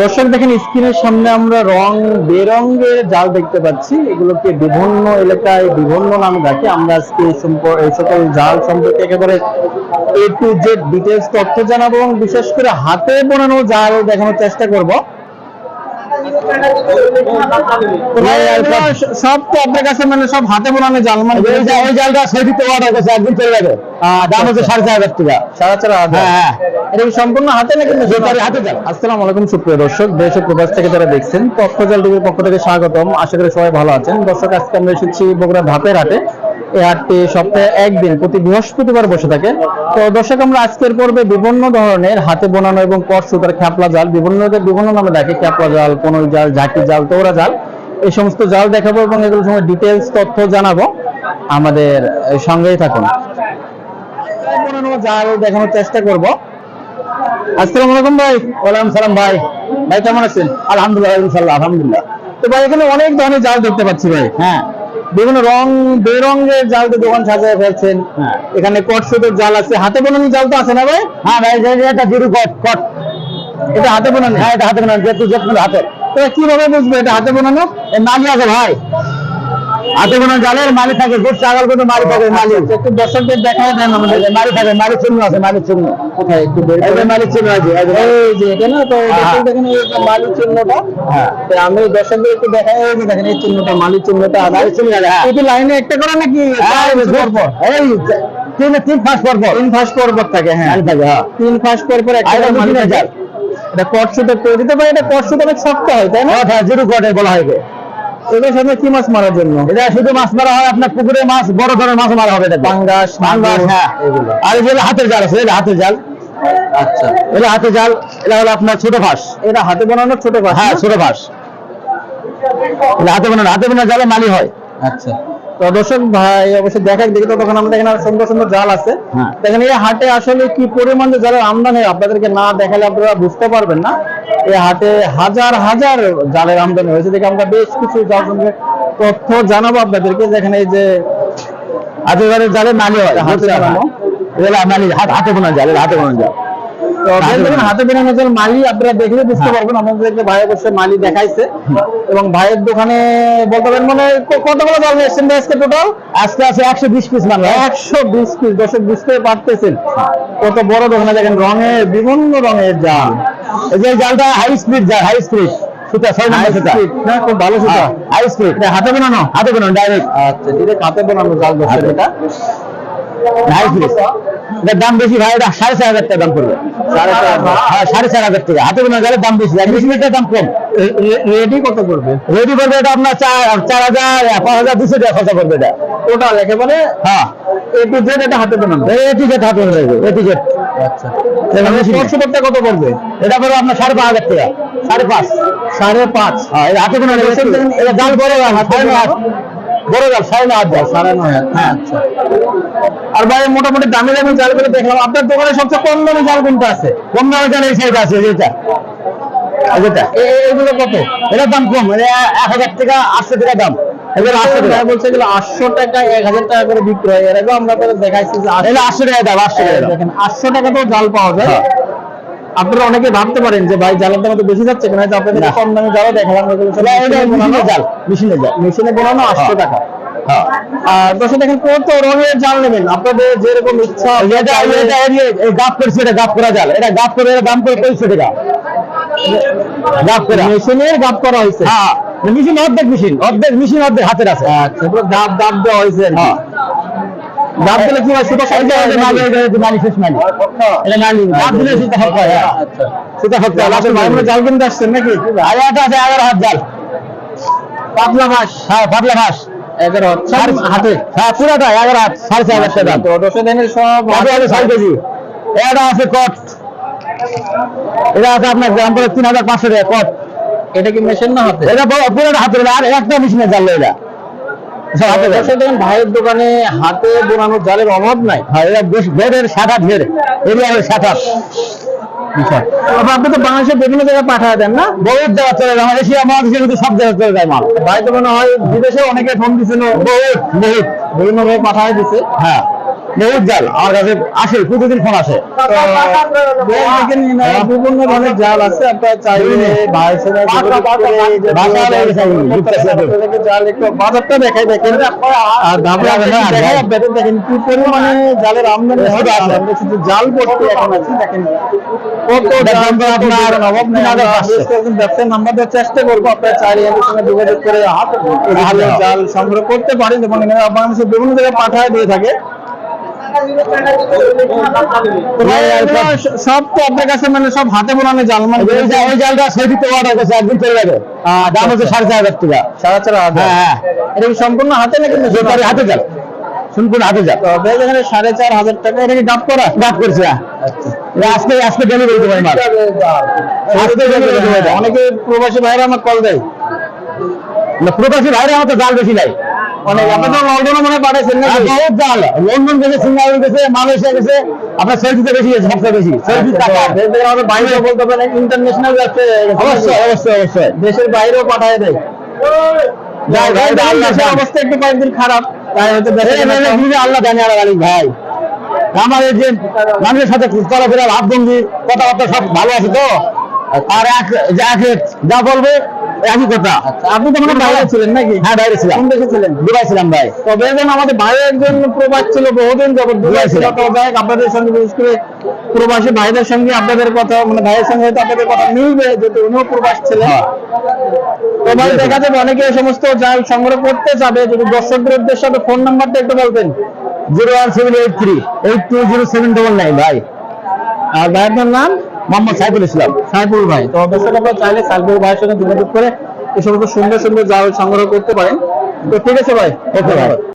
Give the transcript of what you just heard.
দর্শক, দেখেন স্ক্রিনের সামনে আমরা রং বেরঙের জাল দেখতে পাচ্ছি। এগুলোকে বিভিন্ন এলাকায় বিভিন্ন নামে ডাকে। আমরা আজকে এই সকল জাল সম্পর্কে একেবারে এ টু জেড ডিটেলস তথ্য জানাব এবং বিশেষ করে হাতে বোনানো জাল দেখানোর চেষ্টা করব। সব তো আপনার কাছে মানে সব হাতে বানানো জাল মানে ওই জালটা অর্ডার করছে একদিন চলে যাবে দাম হচ্ছে সাড়ে চার হাজার টাকা সাড়ে চার হাজার হ্যাঁ। এটা সম্পূর্ণ হাতে হাতে জাল। আসসালামু আলাইকুম সুপ্রিয় দর্শক দেশ ও প্রবাস থেকে যারা দেখছেন তথ্য জাল টিভির পক্ষ থেকে স্বাগতম আশা করি সবাই ভালো আছেন দর্শক আজকে আমরা এসেছি বগুড়া ধাপের হাটে হাটটি সপ্তাহে একদিন প্রতি বৃহস্পতিবার বসে থাকে। তো দর্শক, আমরা আজকের পর্বে বিভিন্ন ধরনের হাতে বোনানো এবং কট সুতার খ্যাপলা জাল, বিভিন্ন বিভিন্ন নামে ডাকে খ্যাপলা জাল, কোনই জাল, ঝাঁকি জাল তোরা জাল, এই সমস্ত জাল দেখাবো এবং এগুলোর সময় ডিটেলস তথ্য জানাব। আমাদের সঙ্গেই থাকুন। জাল দেখানোর চেষ্টা করব। আসসালামু আলাইকুম ভাই। ওয়ালাইকুম সালাম ভাই। ভাই, কেমন আছেন? আলহামদুলিল্লাহ আলহামদুলিল্লাহ। তো ভাই, এখানে অনেক ধরনের জাল দেখতে পাচ্ছি ভাই। হ্যাঁ। বিভিন্ন রং বেরঙের জাল তো দোকান সাজায় ফেলছেন। হ্যাঁ। এখানে কট সুতোর জাল আছে। হাতে বোনানি জাল তো আছে না ভাই? হ্যাঁ ভাই এটা জিরু কট কট। এটা হাতে বোনানি? হ্যাঁ এটা হাতে বোনানি যেহেতু যেহেতু হাতে তো কীভাবে বুঝব এটা হাতে বোনানো? মালি আছে ভাই। হাতে বানানো জালের মালি থাকে গোট ছাগল কিন্তু মালি থাকে মালি আচ্ছা, একটু দর্শকদের দেখায় দেন আমাদের। এই মালি থাকে মালি চিহ্ন আছে মালি চিহ্ন। কোথায়? একটু বের এই যে মালি চিহ্ন আছে এই যে মালি- এটা না তো হ্যাঁ। দর্শক দেখেন এই যে মালিক চিহ্নটা হ্যাঁ। আমি দর্শকদের একটু এই যে দেখেন এই চিহ্নটা মালিক চিহ্নটা মালি চিহ্ন আছে, হ্যাঁ। কি লাইনে একটা করে নাকি হ্যাঁ, এই পর পর? এই তিন তিন ফাঁস পর পর। তিন ফাঁস পর পর থাকে হ্যাঁ। মালি হ্যাঁ। তিন ফাঁস পর পর একটা এটা মালিক মেশিনের থাকে। এটা কট সুতো করে দিতে পারে? এটা কট সুতো অনেক শক্ত হয় তাই না? হ্যাঁ, হ্যাঁ জিরো কটে বলা হয়। এটার সাথে কি মাছ মারার জন্য? এটা শুধু মাছ মারা হয় আপনার পুকুরে মাছ বড় ধরনের মাছ মারা হবে এটা পাঙ্গাস পাঙ্গাস হ্যাঁ। আর হাতের জাল আছে এটা হাতের জাল। আচ্ছা। এটা হাতের জাল এটা হলো আপনার ছোট ফাঁস এটা হাতে বানানো ছোট মাছ হ্যাঁ ছোট ফাঁস এটা হাতে বানানো হাতে বানানো জালে মালি হয়। আচ্ছা। তো দর্শক ভাই অবশ্যই দেখাক দেখি তো তখন আমাদের এখানে সুন্দর সুন্দর জাল আছে। হ্যাঁ। দেখেন এই হাটে আসলে কি পরিমাণ যে জালের আমদানি আপনাদেরকে না দেখালে আপনারা বুঝতে পারবেন না। এই হাটে হাজার হাজার জালের আমদানি হয়েছে। দেখে আমরা বেশ কিছু জাল সম্পর্কে তথ্য জানাব আপনাদেরকে যেখানে এই যে হাতে বানানো জালে মালি হয়। হাতে? এটা মালি হাত- বানানো জাল। হাতে বানানো মালি আপনারা দেখলে বুঝতে হ্যাঁ। পারবেন। আমাদেরকে ভাই অবশ্যই মালি দেখাইছে। এবং ভাইয়ের দোকানে বলতে পারেন মানে কতগুলো জাল এসছেন আজকে টোটাল আজকে আছে একশো বিশ পিস মাল একশো বিশ পিস দর্শক বুঝতে পারতেছেন। কত বড় দোকানে দেখেন রঙের বিভিন্ন রঙের জাল। এই যে জালটা হাই স্পিড জাল হাই স্পিড সুতা ছয় নম্বর সুতা। না খুব ভালো সুতা। হাই স্পিড হাতে বানানো? হাতে বানানো ডাইরেক্ট আচ্ছা ডিরেক্ট হাতে বানানো জাল দর্শক এটা। এটার দাম বেশি ভাই এটা সাড়ে চার হাজার টাকা দাম পড়বে। সাড়ে চার হাজার। হ্যাঁ হাজার টাকা। হাতে বানানো জালের দাম বেশি আর দাম কম। রেডি কত করবে রেডি করবে এটা আপনার চার চার হাজার পাঁচ হাজার দুশো টাকা খরচা করবে এটা। টোটাল একেবারে? হ্যাঁ। এ টু জেড এটা হাতে আচ্ছা। কত পড়বে? এটা পড়বে আপনার সাড়ে পাঁচ হাজার টাকা। সাড়ে পাঁচ। সাড়ে পাঁচ। হ্যাঁ হাতে দেখেন, এটা জাল বড় সাড়ে নয়। বড় জাল সাড়ে নয় হাত সাড়ে নয় হাজার। হ্যাঁ আচ্ছা। আর ভাই মোটামুটি দামি দামি জালগুলো দেখলাম। আপনার দোকানে সবচেয়ে কম দামি জাল কোনটা আছে? কম দামে জাল এই সাইড আছে যেটা যেটা এগুলো কত? এটার দাম কম এক হাজার টাকা আটশো টাকা দাম। আটশো টাকা। আটশো টাকা এক হাজার টাকা করে বিক্রি হয়। এর আমরা আপনাদের দেখাইছি যে আটশো- এটা টাকা দাম আটশো টাকা দেখেন আটশো টাকা তো জাল পাওয়া যায়। হ্যাঁ। আপনারা অনেকে ভাবতে পারেন যে ভাই জালের দাম তো বেশি যাচ্ছে কেন? আপনাদের। কম দামে জালও দেখালাম। মেশিনে জাল মেশিনের জাল। মেশিনে বানানো আটশো হ্যাঁ। টাকা। হ্যাঁ। আর দর্শক দেখেন কত রঙের জাল নেবেন। আপনাদের যেরকম ইচ্ছা এটা এটা গাপ করছে এটা গাপ করা জাল। এটা গাপ করে দাম করে টাকা। গাপ করা। মেশিনের গাপ করা হয়েছে। হ্যাঁ। মেশিন অর্ধেক মেশিন। অর্ধেক মেশিন অর্ধেক হাতের আছে। আচ্ছা গাপ গাপ দেওয়া হয়েছে হ্যাঁ। দিলে কি হয় সাইজে শেষ। এটা দিলে হ্যাঁ। আচ্ছা। জাল কিনতে আসছেন নাকি? আর এটা আছে এগারো হাত জাল পাতলা মাস হ্যাঁ পাতলা ঘাস এগারো হাত হ্যাঁ পুরাটা এগারো হাত সাড়ে চার হাজার টাকা। সব আছে কেজি। এটা আছে কট। এটা আছে আপনার গ্রাম করে তিন হাজার পাঁচশো টাকা কট। এটা কি মেশিন না হাতে? এটা পুরো- পুরোটা হাতে আর একটা মেশিনের জাল এটা সব হাতে জাল। দর্শক দেখেন ভাইয়ের দোকানে হাতে বোনানো জালের অভাব নাই। ভাইয়েরা বেশ বেডের সাত হাত বেড এরিয়া সাত হাত আপনি তো বাংলাদেশের বিভিন্ন জায়গায় পাঠায় দেন না? বহুত জায়গা চলে যায় আমার এশিয়া সব জায়গায় চলে যায় মাল। ভাই তো মনে হয় বিদেশে অনেকে ফোন দিছিল। বহুত বহুত। বিভিন্ন ভাবে পাঠায় দিছে। হ্যাঁ। বহুত জাল আমার কাছে আসে প্রতিদিন ফোন আসে। বিভিন্ন ধরনের জাল আছে আপনারা চাইলে জাল একটু বাজারটা দেখাই দেখেন। আর দেখেন। কি পরিমাণে জালের আমদানি শুধু জাল এখন দেখেন। নাম্বার দেওয়ার চেষ্টা করব আপনারা চাইলে সঙ্গে যোগাযোগ করে হাত জাল সংগ্রহ করতে পারেন এবং বিভিন্ন জায়গায় পাঠায় দিয়ে থাকে। সব তো আপনার কাছে মানে সব হাতে বোনানো জাল মানে ওই জালটা অর্ডার করছে একদিন চলে যাবে। দাম হচ্ছে সাড়ে চার হাজার টাকা। সাড়ে চার হাজার? হ্যাঁ হ্যাঁ। এটা কি সম্পূর্ণ হাতে নাকি হাতে জাল। শুনপুর হাতে জাল। এখানে সাড়ে চার হাজার টাকা এটা কি ডাব করা? গাপ করছে হ্যাঁ। আজকে আজকে ডেলিভারি দেবো মাল। আজকে delivery দেবে। অনেকে প্রবাসী ভাইরা আমার কল দেয়। প্রবাসী ভাইরা আমার তো জাল বেশি নাই অনেক আপনি তো লন্ডনে মনে পাঠাইছেন না বহুত জাল। লন্ডন গেছে সিঙ্গাপুর গেছে মালয়েশিয়া গেছে আপনার সৌদিতে বেশি গেছে সবচেয়ে বেশি সৌদি টাকা। আমাদের বাইরে বলতে পারেন ইন্টারন্যাশনাল ব্যবসায়ী অবশ্যই অবশ্যই অবশ্যই। দেশের বাইরেও পাঠায় দেয়। যাই, যাই, দেশের আল্লাহ জানে। অবস্থা একটু কয়েকদিন খারাপ তাই হয়তো দেশের এই একটা- নিজে আল্লাহ জানে আর ভাই। আমার যে মানুষের সাথে চলাফেরা ভাবভঙ্গি কথাবার্তা সব ভালো আছে তো? আর এক যা বলবে একই কথা। আপনি তো মনে বাইরে ছিলেন নাকি? হ্যাঁ বাইরে ছিলাম। কোন দেশে ছিলেন? দুবাই ছিলাম ভাই। তবে একজন আমাদের ভাইয়ের একজন প্রবাস ছিল বহুদিন যাবত দুবাই ছিল। তো আপনাদের সঙ্গে বিশেষ করে প্রবাসী ভাইদের সঙ্গে আপনাদের কথা মানে ভাইয়ের সঙ্গে হয়তো আপনাদের কথা মিলবে যেহেতু উনিও প্রবাস ছিলেন। হ্যাঁ। তো ভাই দেখা যাবে অনেকে এই সমস্ত জাল সংগ্রহ করতে যাবে। যদি দর্শকদের উদ্দেশ্যে আপনি ফোন নাম্বারটা একটু বলতেন। Zero one seven eight three eight two zero seven double nine ভাই। আর ভাইয়ের নাম? মোহাম্মদ সাইফুল ইসলাম। সাইফুল ভাই তো দর্শক আপনারা চাইলে সাইফুল ভাইয়ের সঙ্গে যোগাযোগ করে এই সমস্ত সুন্দর সুন্দর জাল সংগ্রহ করতে পারেন। তো ঠিক আছে ভাই ওকে ভাই।